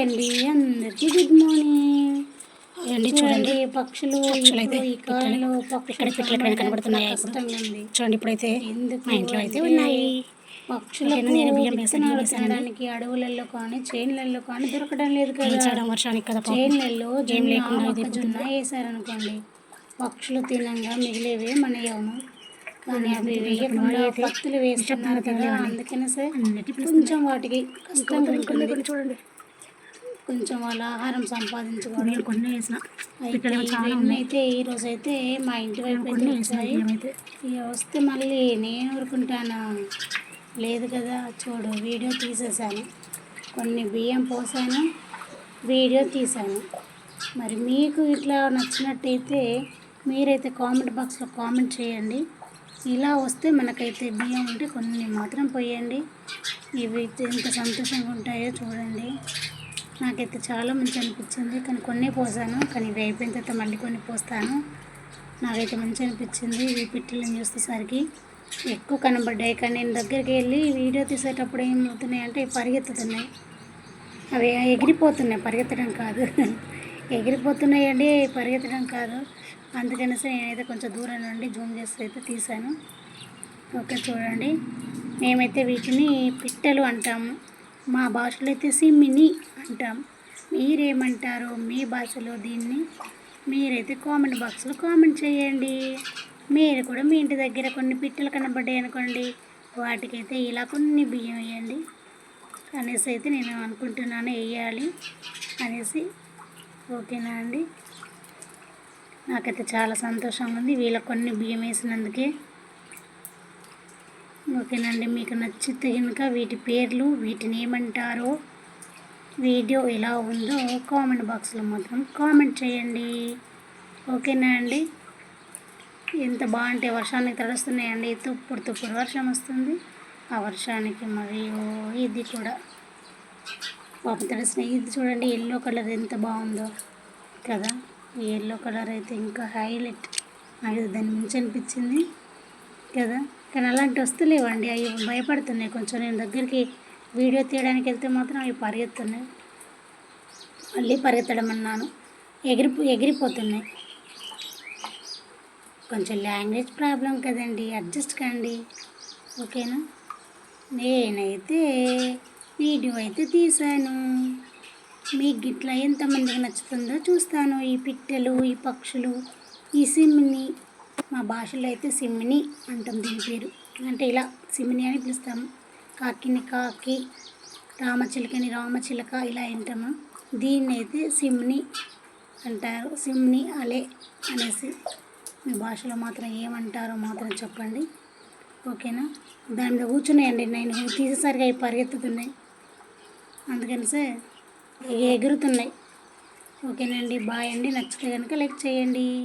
అండి. అందరికీ good morning. చూడండి చూడండి. పక్షులు పక్షులు అయితే కాలంలో ఇక్కడ పక్షులు పిట్టలు ఎక్కడ కనబడుతున్నాయా చూడండి ఇప్పుడైతే మా ఇంట్లో అయితే ఉన్నాయి? నేను బియ్యం వేసాను, వేసాను. తినడానికి అడవులలో కానీ చేనులలో కానీ దొరకడం లేదు కదా. చేయడం వర్షానికి కదా. చేనులలో ఏం జొన్న లేకుండా మొక్కజొన్న వేసారనుకోండి పక్షులు తినంగా మిగిలేవే మన యవము కానీ అవి వేయకుండా పత్తులు వేస్తున్నారు కదా అందుకనే సార్ కొంచెం వాటికి కష్టంగా ఉంటుంది. చూడండి. కొంచెం వాళ్ళ ఆహారం సంపాదించుకోవడం నేను కొన్ని వేసిన. అయితే ఈ రోజు అయితే మా ఇంటి వైపు అయితే వచ్చాయి. ఇక వస్తే మళ్ళీ నేను ఊరుకుంటానా? లేదు కదా చూడు వీడియో తీసేసాను కొన్ని బియ్యం పోసాను వీడియో తీసాను మరి మీకు ఇట్లా నచ్చినట్టయితే మీరైతే కామెంట్ బాక్స్లో కామెంట్ చేయండి. ఇలా వస్తే మనకైతే బియ్యం ఉంటే కొన్ని మాత్రం పోయండి. ఇవి అయితే ఎంత సంతోషంగా ఉంటాయో చూడండి. నాకైతే చాలా మంచి అనిపించింది కానీ కొన్ని పోసాను. కానీ ఇవి అయిపోయిన తర్వాత మళ్ళీ కొన్ని పోస్తాను. నాకైతే మంచి అనిపించింది ఈ పిట్టలను చూసేసరికి. ఎక్కువ కనబడ్డాయి. కానీ నేను దగ్గరికి వెళ్ళి వీడియో తీసేటప్పుడు ఏమవుతున్నాయి అంటే పరిగెత్తుతున్నాయి. అవి ఎగిరిపోతున్నాయి. పరిగెత్తడం కాదు. ఎగిరిపోతున్నాయండి పరిగెత్తడం కాదు. అందుకనేసి నేనైతే కొంచెం దూరం నుండి జూమ్ చేసి అయితే తీశాను. ఓకే చూడండి. మేమైతే వీటిని పిట్టలు అంటాము. మా భాషలో అయితే సిమ్మిని అంటాం. మీరేమంటారో మీ భాషలో దీన్ని? మీరైతే కామెంట్ బాక్స్లో కామెంట్ చేయండి. మీరు కూడా మీ ఇంటి దగ్గర కొన్ని పిట్టలు కనబడ్డాయి అనుకోండి వాటికైతే ఇలా కొన్ని బియ్యం వేయండి. అనేసి అయితే నేను అనుకుంటున్నాను వేయాలి అనేసి. ఓకేనా అండి? నాకైతే చాలా సంతోషంగా ఉంది. వీళ్ళ కొన్ని బియ్యం వేసినందుకే ఓకేనండి మీకు నచ్చితే కనుక వీటి పేర్లు వీటిని ఏమంటారో వీడియో ఎలా ఉందో కామెంట్ బాక్స్లో మాత్రం కామెంట్ చేయండి. ఓకేనా అండి? ఎంత బాగుంటే వర్షానికి తడుస్తున్నాయండి తుప్పుడు తుప్పుడు వర్షం వస్తుంది. ఆ వర్షానికి మరియు ఇది కూడా. పాప తడిసిన ఇది చూడండి ఎల్లో కలర్ ఎంత బాగుందో కదా. ఈ ఎల్లో కలర్ అయితే ఇంకా హైలైట్. నాకు దాని మించి అనిపించింది కదా. కానీ అలాంటి వస్తులేవండి అవి భయపడుతున్నాయి. కొంచెం నేను దగ్గరికి వీడియో తీయడానికి వెళ్తే మాత్రం అవి పరిగెత్తున్నాయి. మళ్ళీ పరిగెత్తడం అన్నాను ఎగిరి ఎగిరిపోతున్నాయి. కొంచెం లాంగ్వేజ్ ప్రాబ్లం కదండి. అడ్జస్ట్ కండి. ఓకేనా? నేనైతే వీడియో అయితే తీశాను. మీకు గిట్లా ఎంతమందికి నచ్చుతుందో చూస్తాను. ఈ పిట్టలు ఈ పక్షులు ఈ సిమ్ని మా భాషలో అయితే సిమ్ని అంటాం దీని పేరు. అంటే ఇలా సిమ్ని అని పిలుస్తాము. కాకిని కాకి రామచిలకని రామచిలక ఇలా వింటాము దీన్ని అయితే సిమ్ని అంటారు. సిమ్ని అలే అనేసి మీ భాషలో మాత్రం ఏమంటారో మాత్రం చెప్పండి. ఓకేనా? దాని మీద కూర్చున్నాయండి. నేను తీసేసరికి అవి పరిగెత్తుతున్నాయి. అందుకని సార్ ఎగురుతున్నాయి. ఓకేనండి. బాయ్ అండి. నచ్చితే కనుక లైక్ చేయండి.